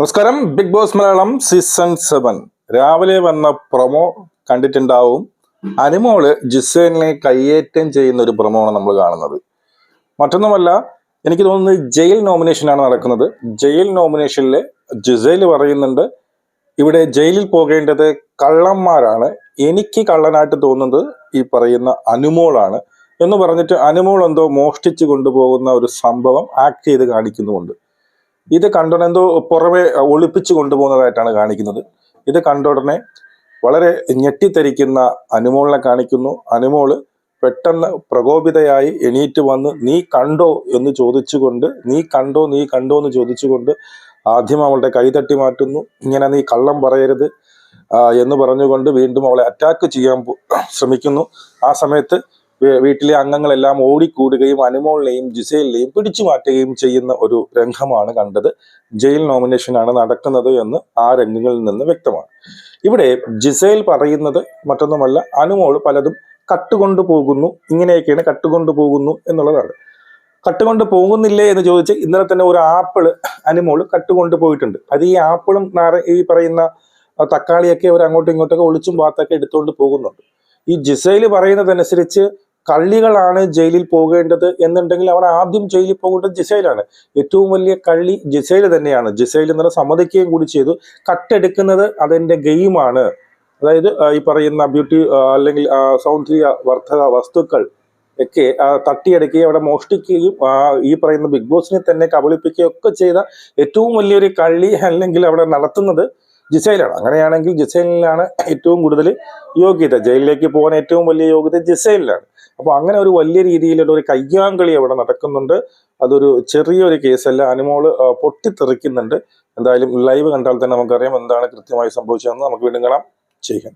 നമസ്കാരം. Big Boss Malayalam season seven രാവിലെ വന്ന പ്രൊമോ കണ്ടിട്ടുണ്ടാവും. അനുമോൾ ജിസേലിനെ കയ്യേറ്റം ചെയ്യുന്ന ഒരു പ്രൊമോ ആണ് നമ്മൾ കാണുന്നത്. മറ്റൊന്നുമല്ല എനിക്ക് തോന്നുന്നത് ജയിൽ നോമിനേഷനാണ് നടക്കുന്നത്. ജയിൽ നോമിനേഷനിൽ ജിസേൽ പറയുന്നുണ്ട് ഇവിടെ ജയിലിൽ പോകേണ്ടത് കള്ളന്മാരാണ്. എനിക്ക് കള്ളനായിട്ട് തോന്നുന്നത് ഈ പറയുന്ന അനുമോളാണ്. എന്ന് പറഞ്ഞിട്ട് അനുമോൾ എന്തോ മോഷ്ടിച്ചു കൊണ്ടുപോകുന്ന ഒരു സംഭവം ആക്ട് ചെയ്ത് കാണിക്കുന്നുമുണ്ട്. ഇത് കണ്ടുടനെ എന്തോ പുറമെ ഒളിപ്പിച്ചു കൊണ്ടുപോകുന്നതായിട്ടാണ് കാണിക്കുന്നത്. ഇത് കണ്ടുടനെ വളരെ ഞെട്ടിത്തെരിക്കുന്ന അനുമോളിനെ കാണിക്കുന്നു. അനുമോൾ പെട്ടെന്ന് പ്രകോപിതയായി എണീറ്റ് വന്ന് നീ കണ്ടോ? എന്ന് ചോദിച്ചുകൊണ്ട് നീ കണ്ടോ നീ കണ്ടോ? എന്ന് ചോദിച്ചുകൊണ്ട് ആദ്യം അവളുടെ കൈതട്ടി മാറ്റുന്നു. ഇങ്ങനെ നീ കള്ളം പറയരുത് എന്ന് പറഞ്ഞുകൊണ്ട് വീണ്ടും അവളെ അറ്റാക്ക് ചെയ്യാൻ ശ്രമിക്കുന്നു. ആ സമയത്ത് വീട്ടിലെ അംഗങ്ങളെല്ലാം ഓടിക്കൂടുകയും അനുമോളിനെയും ജിസയിലെയും പിടിച്ചു മാറ്റുകയും ചെയ്യുന്ന ഒരു രംഗമാണ് കണ്ടത്. ജയിൽ നോമിനേഷനാണ് നടക്കുന്നത് എന്ന് ആ രംഗങ്ങളിൽ നിന്ന് വ്യക്തമാണ്. ഇവിടെ ജിസയിൽ പറയുന്നത് മറ്റൊന്നുമല്ല അനുമോൾ പലതും കട്ടുകൊണ്ടു പോകുന്നു ഇങ്ങനെയൊക്കെയാണ് കട്ടുകൊണ്ടു പോകുന്നു എന്നുള്ളതാണ്. കട്ടുകൊണ്ട് പോകുന്നില്ലേ എന്ന് ചോദിച്ച് ഇന്നലെ തന്നെ ഒരു ആപ്പിൾ അനുമോൾ കട്ടുകൊണ്ട് പോയിട്ടുണ്ട് അത് ഈ ആപ്പിളും ഈ പറയുന്ന തക്കാളിയൊക്കെ അവർ അങ്ങോട്ടും ഇങ്ങോട്ടൊക്കെ ഒളിച്ചും പാത്തൊക്കെ എടുത്തുകൊണ്ട് പോകുന്നുണ്ട്. ഈ ജിസൈൽ പറയുന്നതനുസരിച്ച് കള്ളികളാണ് ജയിലിൽ പോകേണ്ടത് എന്നുണ്ടെങ്കിൽ അവർ ആദ്യം ജയിലിൽ പോകേണ്ടത് ജിസൈലാണ്. ഏറ്റവും വലിയ കള്ളി ജിസൈൽ തന്നെയാണ്. ജിസൈൽ ഇന്നലെ സമ്മതിക്കുകയും കൂടി ചെയ്തു. കട്ടെടുക്കുന്നത് അതിന്റെ ഗെയിമാണ് അതായത് ഈ പറയുന്ന ബ്യൂട്ടി അല്ലെങ്കിൽ സൗന്ദര്യ വർദ്ധക വസ്തുക്കൾ ഒക്കെ തട്ടിയെടുക്കുകയും അവിടെ മോഷ്ടിക്കുകയും ഈ പറയുന്ന ബിഗ് ബോസിനെ തന്നെ കബളിപ്പിക്കുകയും ഒക്കെ ചെയ്ത ഏറ്റവും വലിയൊരു കള്ളി അല്ലെങ്കിൽ അവിടെ നടത്തുന്നത് ജിസൈലാണ്. അങ്ങനെയാണെങ്കിൽ ജിസൈലിനാണ് ഏറ്റവും കൂടുതൽ യോഗ്യത. ജയിലിലേക്ക് പോകാൻ ഏറ്റവും വലിയ യോഗ്യത ജിസൈലിലാണ്. അപ്പോൾ അങ്ങനെ ഒരു വലിയ രീതിയിലുള്ള ഒരു കയ്യാങ്കളി അവിടെ നടക്കുന്നുണ്ട്. അതൊരു ചെറിയൊരു കേസല്ല. അനുമോൾ പൊട്ടിത്തെറിക്കുന്നുണ്ട്. എന്തായാലും ലൈവ് കണ്ടാൽ തന്നെ നമുക്കറിയാം എന്താണ് കൃത്യമായി സംഭവിച്ചതെന്ന്. നമുക്ക് വീണ്ടും കാണാം. ചെയ്യാം